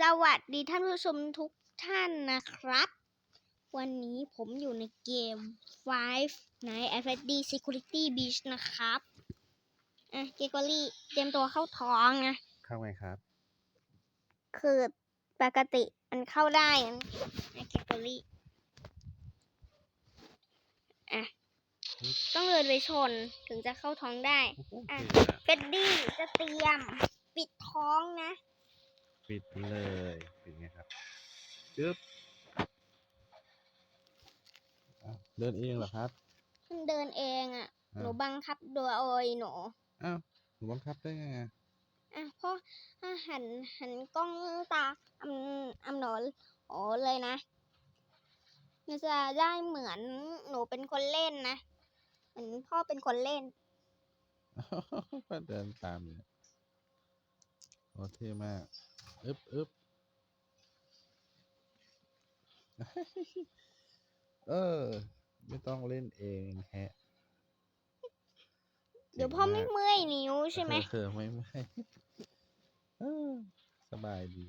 สวัสดีท่านผู้ชมทุกท่านนะครับ วันนี้ผมอยู่ในเกม Five Nights at Freddy's Security Beach นะครับ อะ เกกอรี่เตรียมตัวเข้าท้องนะ เข้าไงครับ คือปกติมันเข้าได้นะนะเกกอรี่ อะ ต้องเดินไปชนถึงจะเข้าท้องได้โอ้โหอะเก่งอะเฟรดดี้จะเตรียม ปิดท้องนะ ปิดเลยปิดไงครับจึ๊บอ้าวเดินเองเหรอครับ มันเดินเองอะอ้าวหนูบังคับโดยโอยหนูอ้าวหนูบังคับได้ไงอะอะเพราะถ้าหันหันกล้องตาอำอำหนอนโอ้เลยนะมันจะได้เหมือนหนูเป็นคนเล่นนะเหมือนพ่อเป็นคนเล่นก็เดินตามเลยโอ้เท่มาก อึ๊บอึ๊บเออ ไม่ต้องเล่นเองแฮะเดี๋ยวพ่อไม่เมื่อยนิ้วใช่ไหมเออไม่ไม่เออสบายดี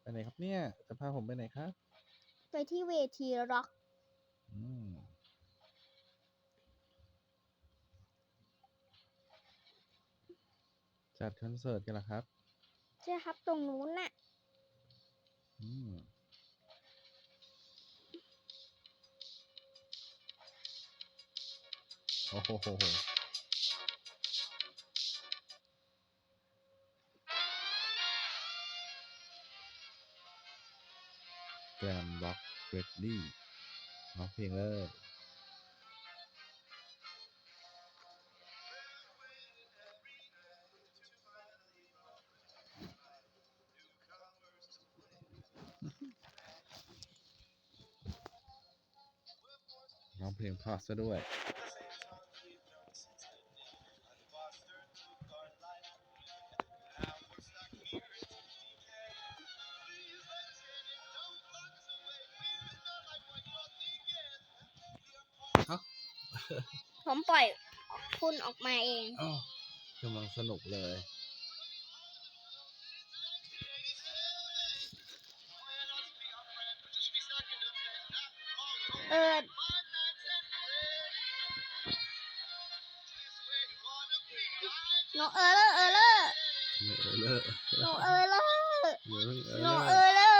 ไปไหนครับเนี่ย จะพาผมไปไหนครับ ไปที่เวทีร็อกอืมจัดคอนเสิร์ตกันเหรอครับ ใช่ครับตรงนู้นน่ะอืมโอ้โหแกรมบ็อกเฟรดดี้ร้องเพลงเลย เพลงเพราะซะด้วย ผมปล่อยคุณออกมาเอง อ้าวกำลังสนุกเลย หนูเออเลอเออเลอไม่เออเลอะหนูเออเลอเดี๋ยวเพิ่งเออหเลนูอะเออเลอ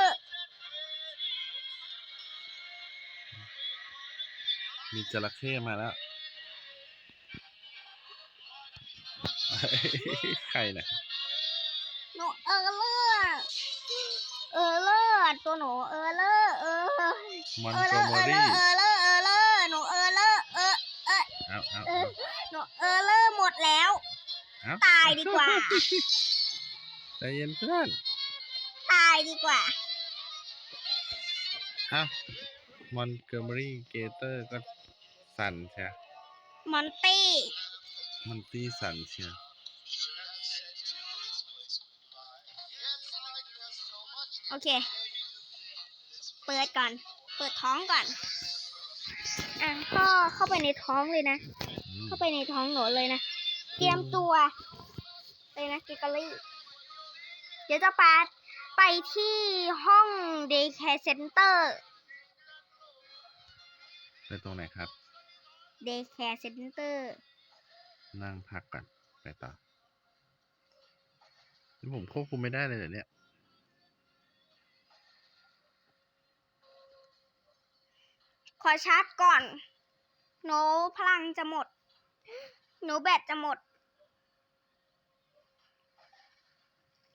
มีจระเข้มาแล้วใครนะหนูเออเลอเออเลอตัวหนูเออเลอเออมอนเออโกเลอโมเออเลรี่อเออเลอเออเลอหนูเออเลอเออเอาเอาเอเอาอหนูเออเลอหมดแล้วเอา ตายดีกว่า ใจเย็นเพื่อน ตายดีกว่าเอามอนโกโมรี่เกเตอร์ก็สั่นใช่มอนตี้มันตีสั่นเชียวโอเค เปิดก่อน เปิดท้องก่อน อะก็เข้าไปในท้องเลยนะอืมเข้าไปในท้องหนูเลยนะ เตรียมตัวเลยนะกิกอรี่ เดี๋ยวจะปาไปที่ห้อง Daycare Center ไปตรงไหนครับ Daycare Center นั่งพักก่อนไปต่อนี่ผมควบคุมไม่ได้เลยเหรอเนี่ย ขอชาร์จก่อนหนูพลังจะหมดหนูแบตจะหมด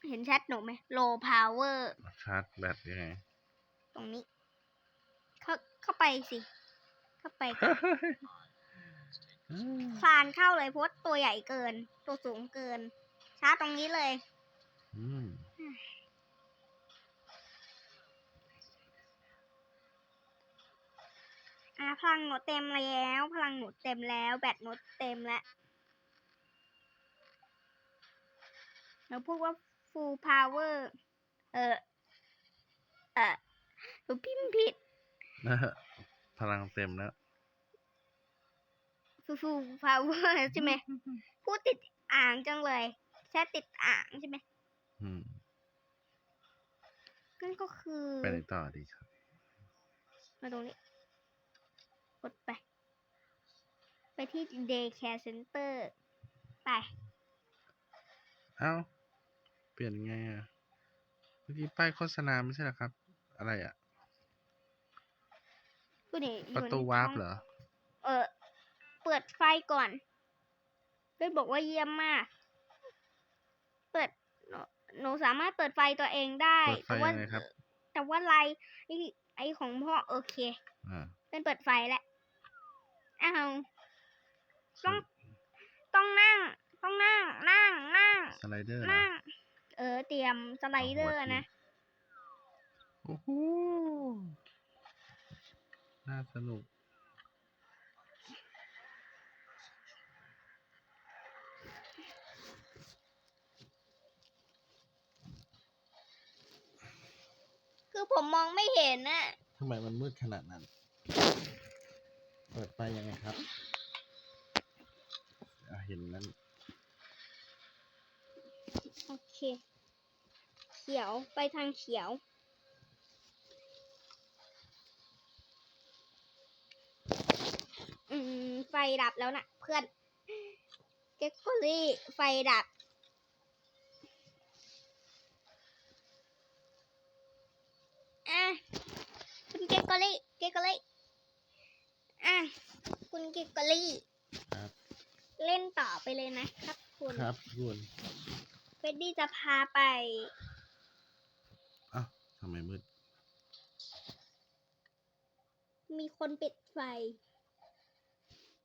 เห็นแชทหนูไหม low power ชาร์จแบตยังไง ตรงนี้ เข้าเข้าไปสิ เข้าไปก่อนคลานเข้าเลยเพราะว่าตัวใหญ่เกิน ตัวสูงเกิน ชาร์จตรงนี้เลย อืมอะพลังหนูเต็มแล้ว พลังหนูเต็มแล้ว แบตหนูเต็มแล้วหนูพูดว่า full power เออเออหนูพิมพ์ผิดพลังเต็มแล้ว ฟูฟูพาวเวอร์ใช่ไหมพูดติดอ่างจังเลยแค่ติดอ่างใช่ไหมอืมนั่นก็คือไปไหนต่อดีครับ มาตรงนี้ กดไป ไปที่ Day Care Center ไป เอ้า เปลี่ยนไงอะเมื่อกี้ป้ายโฆษณาไม่ใช่เหรอครับ อะไรอะกูนี่อยู่ประตูในวาร์ปช่องเหรอ เออ เปิดไฟก่อนเพื่อนบอกว่าเยี่ยมมาก เปิดหนูหนูสามารถเปิดไฟตัวเองได้เปิดไฟแต่ว่ายังไงครับ แต่ว่าไลน์ไอไอของพ่อโอเค อ่าเป็นเปิดไฟแล้วอ้าว ต้อง ต้องนั่ง ต้องนั่ง นั่ง นั่ง สไลเดอร์เหรอนั่ง เออเตรียมสไลเดอร์หัวทีนะโอ้โหน่าสนุกคือผมมองไม่เห็นน่ะทำไมมันมืดขนาดนั้น เปิดไฟยังไงครับอะเห็นนั้น โอเค เขียวไปทางเขียว อืม ไฟดับแล้วนะเพื่อนเก็กโกลี่ไฟดับ อะ คุณเก็กโกลี่เก็กโกลี่อะ คุณเก็กโกลี่ ครับ เล่นต่อไปเลยนะครับคุณ ครับคุณเฟดดี้จะพาไป อ้าวทำไมมืด มีคนปิดไฟ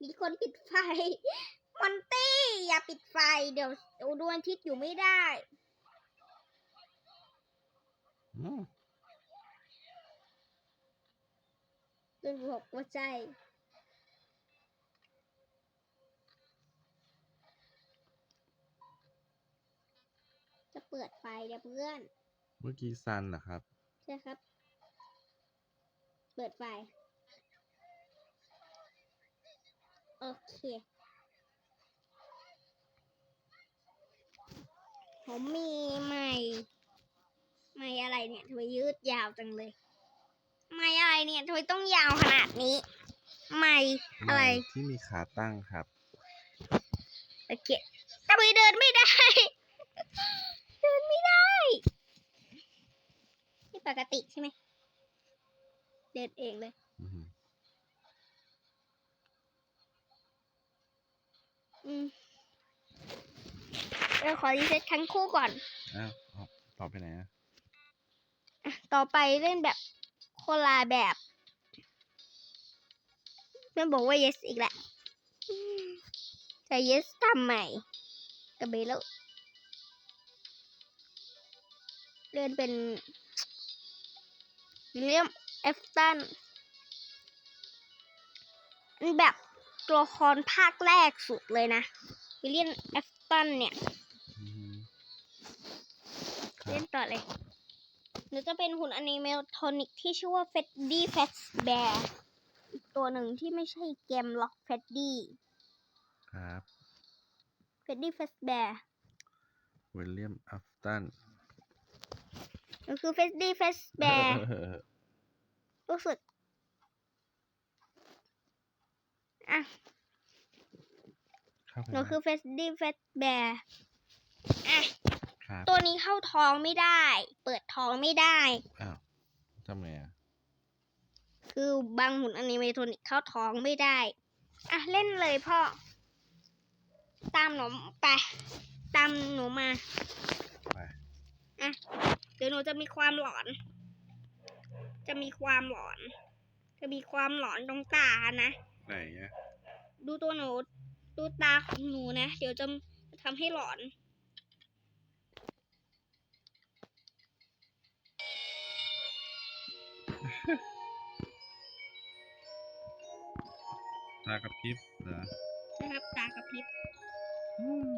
มีคนปิดไฟ มอนตี้อย่าปิดไฟ เดี๋ยวเดี๋ยวดวงอาทิตย์อยู่ไม่ได้อืมเรื่องบอกว่าใจ จะเปิดไฟเดี๋ยวเพื่อน เมื่อกี้ซันเหรอครับ ใช่ครับ เปิดไฟ โอเค ผมมีไม้ไม้อะไรเนี่ยทำไมยืดยาวจังเลยไม้อะไรเนี่ยทำไมต้องยาวขนาดนี้ไม้อะไรม่ที่มีขาตั้งครับ โอเคทำไมเดินไม่ได้ เดินไม่ได้ นี่ ปกติใช่ไหม เดินเองเลย อือหืออืมเราขอรีเซ็ตทั้งคู่ก่อน อ้าวเอาต่อไปไหนอะอะต่อไปเล่นแบบโคนละแบบเพื่อนบอกว่า yes อีกแหละแต่ yes ทำใหม่กับเบลแล้วเล่นเป็น วิลเลียมเอฟตันเป็นแบบตัวละครภาคแรกสุดเลยนะวิลเลียมเอฟตันเนี่ยอือหือครัเล่บนต่อเลยหนูจะเป็นหุ่นอนิเมทรอนิกที่ชื่อว่าเฟดดี้แฟสแบร์อีกตัวหนึ่งที่ไม่ใช่เกมล็อกเฟดดี้ครับเฟดดี้แฟสแบร์วิลเลียมอัฟตัน ก็คือเฟดดี้แฟสแบร์รู้สึกอะเข้าไปหนูไหมคือเฟดดี้แฟสแบร์อะครับตัวนี้เข้าท้องไม่ได้ เปิดท้องไม่ได้ อ้าวทำไงอะ คือบางหุ่นอนิเมทรอนิกเข้าท้องไม่ได้ อะ เล่นเลยพ่อ ตามหนูไป ตามหนูมา ไปเดี๋ยวหนูจะมีความหลอน จะมีความหลอน จะมีความหลอนตรงตานะไหนอะดูตัวหนูดูตาของหนูนะ เดี๋ยวจะทำให้หลอน ตากระพริบเหรอนะครับตากระพริบ อืม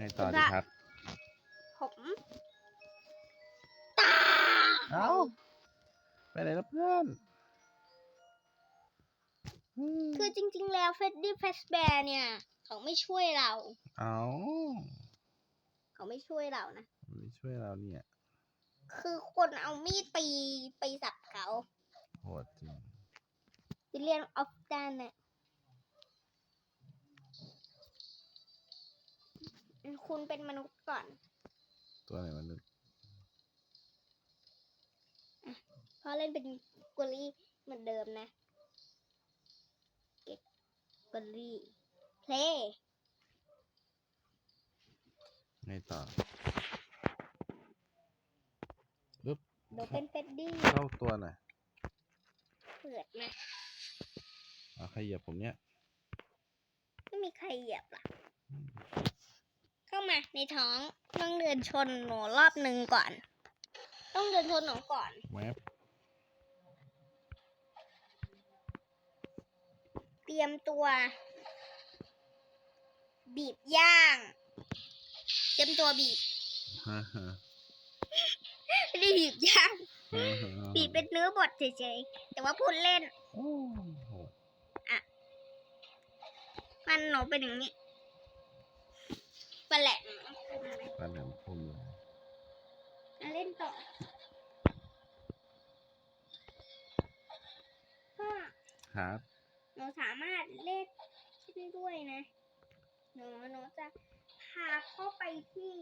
ไงต่อคุณดีพระครับ ผมตาเอ้าไปไหนแล้วเพื่อนอืมคือจริง ๆ แล้วเฟดดี้เฟสแบร์เนี่ย เขาไม่ช่วยเรา เอาเขาไม่ช่วยเรานะไม่ช่วยเราเนี่ย คือคนเอามีดไปไปสับเขาโหดจริงวิลเลียนออฟดันน่ะ คุณเป็นมนุษย์ก่อน ตัวไหนมันษย์เพราะเล่นเป็นกุลี่เหมือนเดิมนะ เก็กกุลี่เพลย์ไงต่อปึ๊บเดี๋ยวเป็นเฟดดี้เข้าตัวหน่อยเปิดนะเอาใครเหยียบผมเนี่ย ไม่มีใครเหยียบล่ะ เข้ามาในท้องต้องเดินชนหนูรอบหนึ่งก่อน ต้องเดินชนหนูก่อนแวบเตรียมตัว บีบย่าง เตรียมตัวบีบฮ่าฮ่าไม่ได้บีบย่าง ฮ่าฮ่าบีบเป็นเนื้อบดเฉยๆแต่ว่าพูดเล่น โอ้โห มันหนูเป็นอย่างนี้ ปลาแหละปันแหลมคมเลยมาเล่นต่อก็ครับหนูสามารถเล่นได้ด้วยนะหนูหนูจะพาเข้าไปที่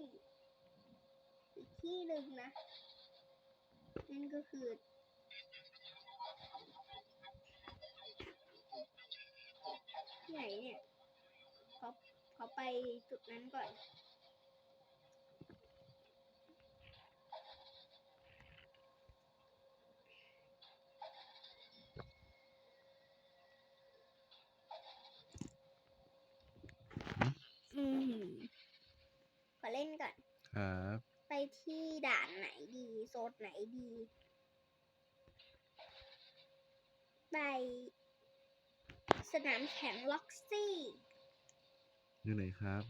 อีกที่หนึ่งนะนั่นก็คือที่ไหนเนี่ยเขาเขา ไปจุดนั้นก่อน อืมขอเล่นก่อน ครับ ไปที่ด่านไหนดี โซนไหนดี ไป สนามแข่งล็อกซี่ อยู่ไหนครับ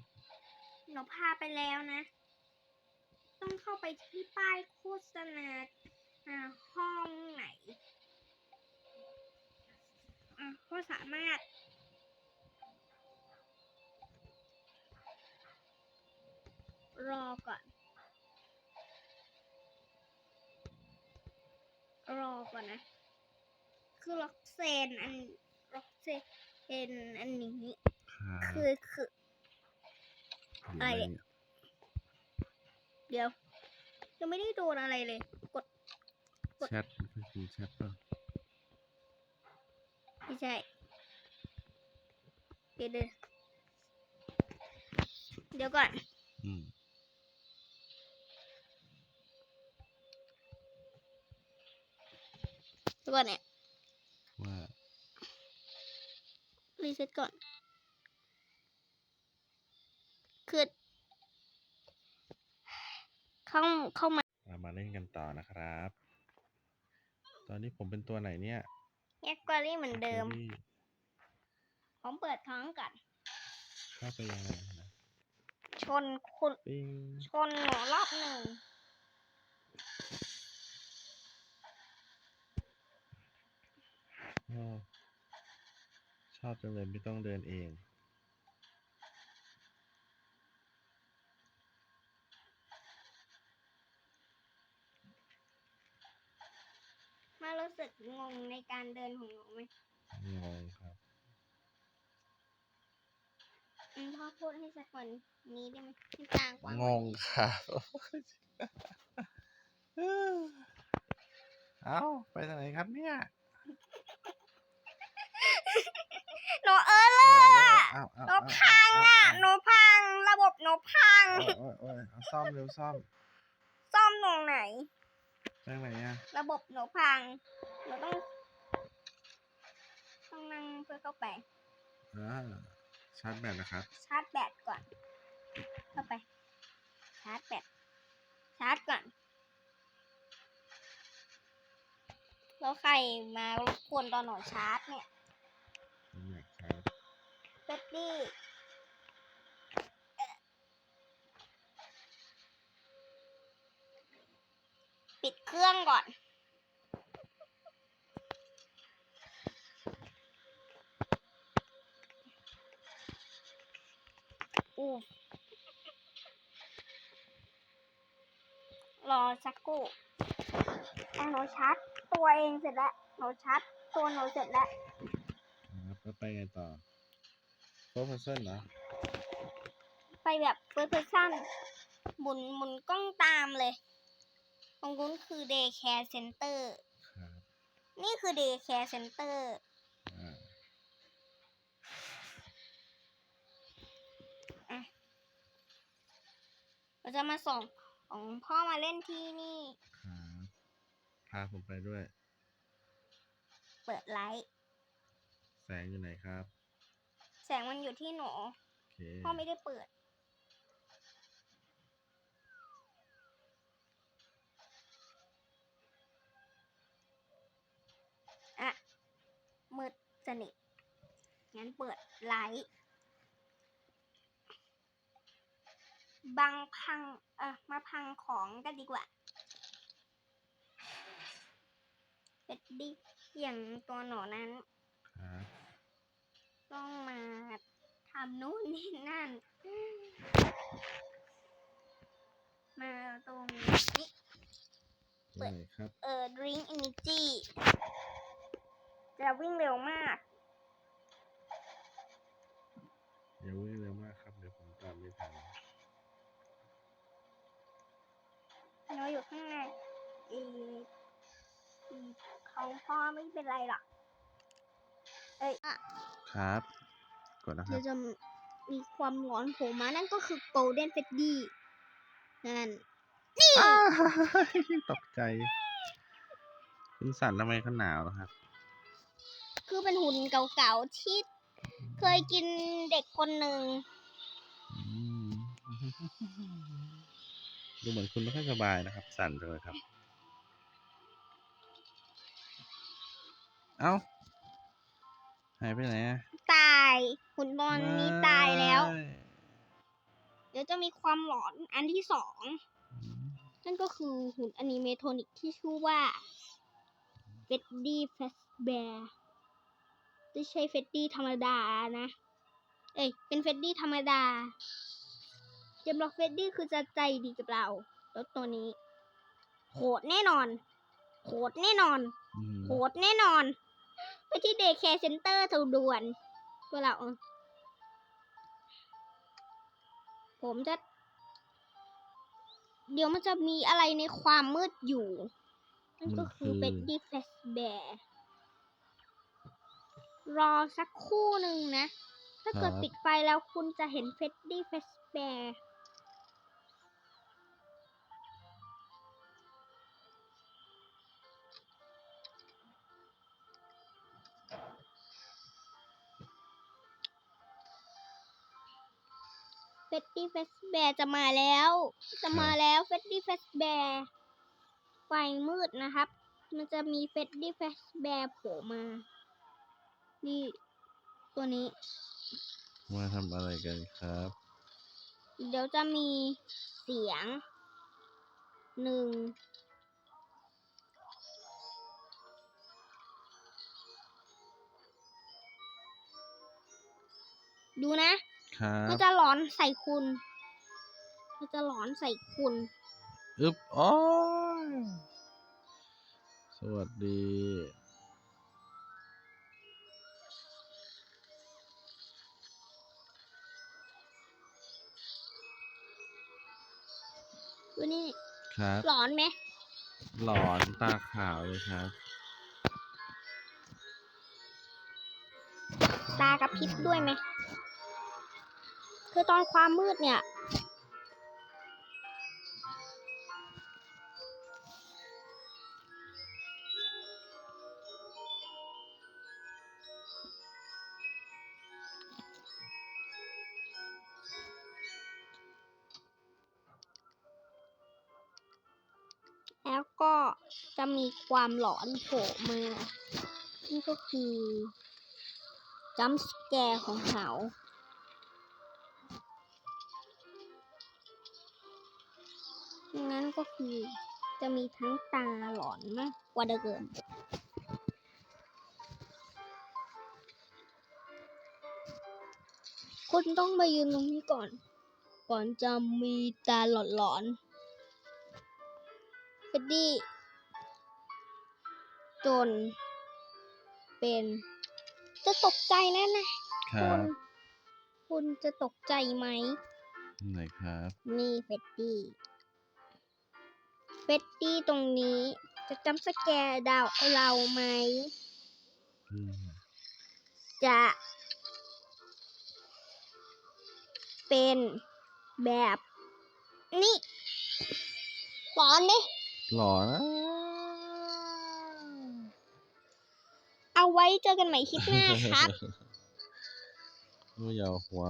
หนูพาไปแล้วนะ ต้องเข้าไปที่ป้ายโฆษณาอ่าห้องไหนอะก็สามารถ รอก่อน รอก่อนนะ คือล็อกเซนอันล็อกเซนอันนี้ครับคือคือยู่ อะไรหเนี่ย เดี๋ยว ยังไม่ได้โดนอะไรเลย กดกดแชทคือคุณแชทป่ะไม่ใช่เดี๋ยวเดี๋ยวเดี๋ยวก่อนอืมเดี๋ยวก่อนเนี่ยว่ารีเซ็ตก่อน คือเข้าเข้ามาเรามาเล่นกันต่อนะครับ ตอนนี้ผมเป็นตัวไหนเนี่ยแยกกวารี่เหมือนเดิมที่ผมเปิดท้องก่อนเข้าไปยังไงนะชนคุณปิ้งชนหนูรอบหนึ่งโอ้ชอบจังเลยไม่ต้องเดินเองารู้สึกงงในการเดินของหนูไหมงงครับอืมพ่อพูดให้สักคนนี้ได้ไหมที่กลางกว้างงงครับ เอ้า ไปทางไหนครับเนี่ยหนูเออเลอร์อะเอ้าเอ้าหนูพังอะหนูพัง ระบบหนูพังโอ้ยโอ้ยโอ้ยเอาซ่อมเร็วซ่อม ซ่อมตรงไหน ไปทางไหนอะระบบหนูพังหนูต้อง ต้องนั่งเพื่อเข้าไปอ่าชาร์จแบตนะครับ ชาร์จแบตก่อน เข้าไป ชาร์จแบตชาร์จก่อนแล้วใครมารบกวนตอนหนูชาร์จเนี่ยผมอยากชาร์จเฟดดี้ เครื่องก่อน อู้รอ สักครู่อะหนูชัดตัวเองเสร็จแล้ว หนูชัดตัวหนูเสร็จแล้วครับแล้วไปไงต่อโฟร์เพอร์เซนเหรอไปแบบเฟิร์สเพรสชั่นหมุนหมุนกล้องตามเลย ตรงนู้นคือ Day Care Center ครับนี่คือ Day Care Center อ่าเราจะมาส่ง ของพ่อมาเล่นที่นี่ครับพาผมไปด้วย เปิดไลท์แสงอยู่ไหนครับ แสงมันอยู่ที่หนูโอเคพ่อไม่ได้เปิด อะมืดสนิทงั้นเปิดไลท์ บังพัง เออมาพังของกันดีกว่าเป็ดดิอย่างตัวหนูนั้นครับต้องมาทำนู่นนี่นั่น มาตรงนี้ที่ไหนครับเอ่อ drink energy จะวิ่งเร็วมากอย่าวิ่งเร็วมากครับเดี๋ยวผมตามไม่ทัน เราอยู่ข้างในอีอีเขาพ่อไม่เป็นไรหรอก เอ้ยอะครับ กดนะครัเดี๋ยบวจะมีความร้อนโผล่มานั่นก็คือ golden freddy นั่น อ้าวตกใจคุณสั่นทำไมเขาหนาวเหรอครับ คือเป็นหุ่นเก่าๆที่เคยกินเด็กคนหนึ่ง ดูเหมือนคุณไม่ค่อยสบายนะครับ สั่นจังเลยครับ เอ้าหายไปไหนอะตายหุ่นตอนนี้ตายแล้วไม่เดี๋ยวจะมีความหลอนอันที่สองอืมนั่นก็คือหุ่นอนิเมโทนิกที่ชื่อว่าเฟดดี้แฟสแบร์ไม่ใช่เฟดดี้ธรรมดานะ เอ้ยเป็นเฟดดี้ธรรมดาเจ มส์ล็อกเฟดดี้คือจะใจดีกับเราแล้วตัวนี้โหดแน่นอนโหดแน่นอนอืมโหดแน่นอน ไปที่เดย์แคร์เซ็นเตอร์ถูด่วนตัวเราผมจะ เดี๋ยวมันจะมีอะไรในความมืดอยู่ นั่นก็คือเบดดี้เฟสแบร์รอสักครู่หนึ่งนะ ถ้าเกิดปิดไฟแล้วคุณจะเห็นเฟดดี้เฟสแบร์ เฟดดี้เฟสแบร์จะมาแล้ว จะมาแล้วเฟดดี้เฟสแบร์ไฟมืดนะครับ มันจะมีเฟดดี้เฟสแบร์โผล่มา นี่ตัวนี้ มาทำอะไรกันครับ เดี๋ยวจะมีเสียงหนึ่งดูนะ ครัมันบจะหลอนใส่คุณมันจะหลอนใส่คุณ อึบอ๋อสวัสดี ดูนี่ครับ หลอนไหมหลอนตาขาวเลยครับ ตากระพริบด้วยไหม คือตอนความมืดเนี่ย แล้วก็จะมีความหลอนโผล่มานี่ก็คือจัมป์สแกร์ของเขา งั้นก็คือจะมีทั้งตาหลอนมากกว่าเดิมคุณต้องมายืนตรงนี้ก่อน ก่อนจะมีตาหลอนๆเฟดดี้จน เป็น จะตกใจแน่นะคคุรับณคุณจะตกใจไหมไหนครับ นี่เฟดดี้ เฟดดี้ตรงนี้ จะจำสแกร์ดาวเราไหมอืมจะเป็นแบบนี่สอนดิหล่อนะเอาไว้เจอกันใหม่คลิปหน้าครับไม่อยาวหัว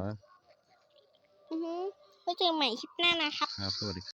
อือฮึไว้เจอกันใหม่คลิปหน้านะครับ ครับ สวัสดี